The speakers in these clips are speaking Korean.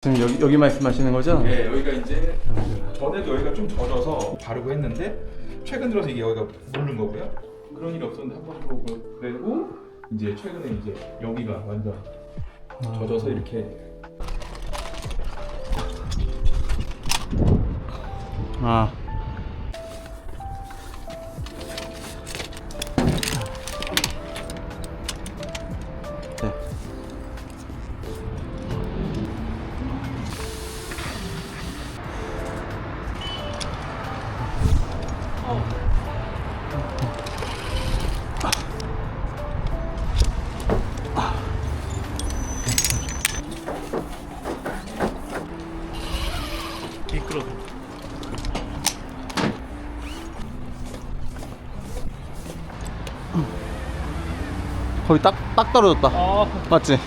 지금 여기 여기 말씀하시는 거죠? 네, 여기가 이제 전에도 여기가 좀 젖어서 바르고 했는데 최근 들어서 이게 여기가 물른 거고요. 그런 일이 없었는데 한 번도 그- 그리고 이제 최근에 이제 여기가 완전 젖어서 이렇게 아. 미끄러. 거의 딱, 딱 떨어졌다. 아, 맞지?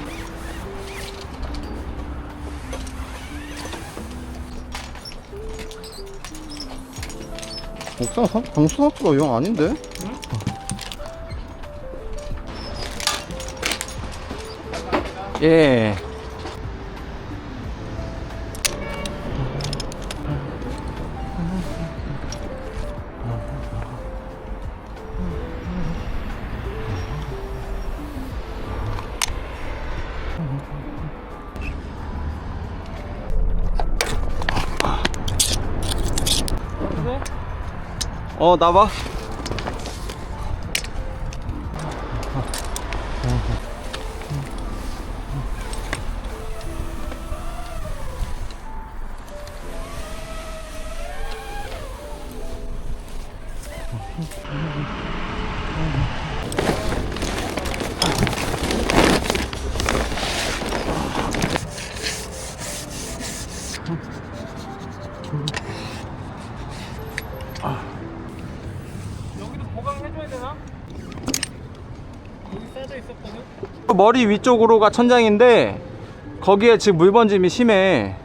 옥상 사, 방수사수가 영 아닌데? 예. 어, 나봐. 써져 있었거든. 머리 위쪽으로가 천장인데 거기에 지금 물 번짐이 심해.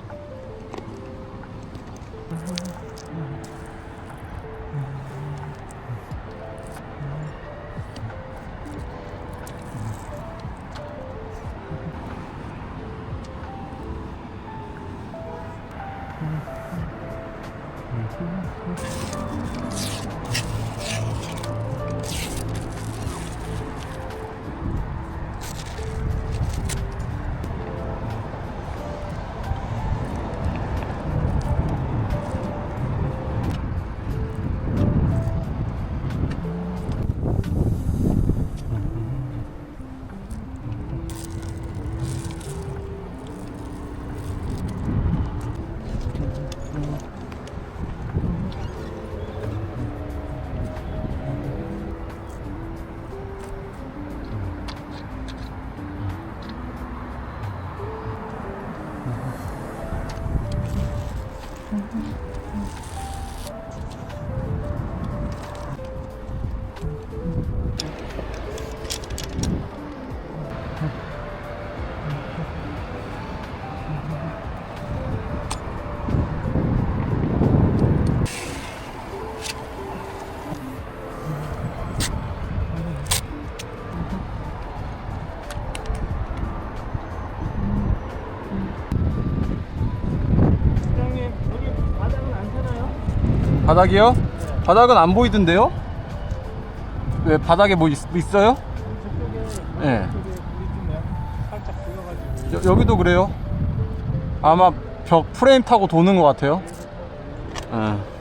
부장 바닥이요? 바닥은 안 보이던데요? 왜 바닥에 뭐 있, 어요 저쪽에 예. 살짝 보여가지고. 여기도 그래요. 아마 벽 프레임 타고 도는 것 같아요. 예.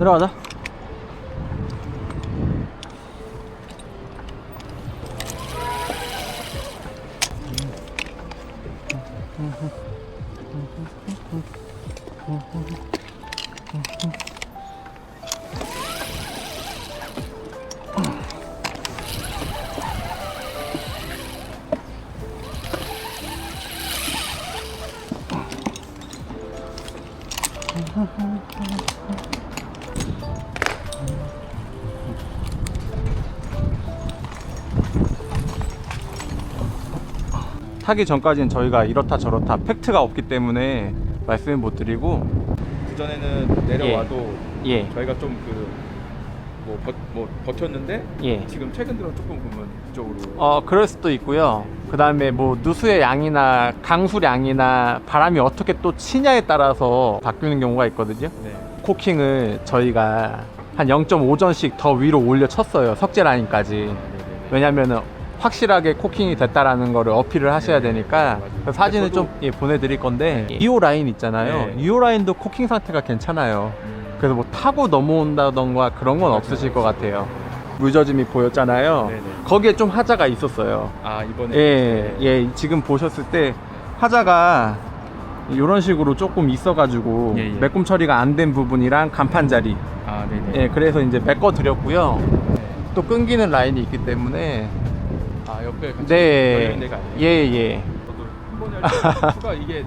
들어가자. 타기 전까지는 저희가 이렇다 저렇다 팩트가 없기 때문에 말씀을 못 드리고 그 전에는 내려와도 예. 저희가 좀그뭐뭐 버텼는데 예. 지금 최근 들어 조금 보면 그쪽으로 어 그럴 수도 있고요. 그 다음에 뭐 누수의 양이나 강수량이나 바람이 어떻게 또 치냐에 따라서 바뀌는 경우가 있거든요. 네. 코킹을 저희가 한 0.5전씩 더 위로 올려 쳤어요. 석재 라인까지. 네네네. 왜냐면은 확실하게 코킹이 됐다라는 거를 어필을 하셔야 네, 되니까 맞아요. 그 사진을 저도- 좀 예, 보내드릴 건데 2호 라인 있잖아요. 네. 2호 라인도 코킹 상태가 괜찮아요. 음. 그래서 뭐 타고 넘어온다던가 그런 건 없으실 것 같아요. 무젖음이 보였잖아요. 네네. 거기에 좀 하자가 있었어요. 아 이번에 예, 예, 지금 보셨을 때 하자가 이런 식으로 조금 있어가지고 예, 예. 매꿈 처리가 안 된 부분이랑 간판 자리. 아 네네. 예, 그래서 이제 메꿔 드렸고요. 네. 또 끊기는 라인이 있기 때문에 아 옆에 같이 네, 걸리는 데가 아니에요. 예, 예. 저도 한 번에 할때 수가 이게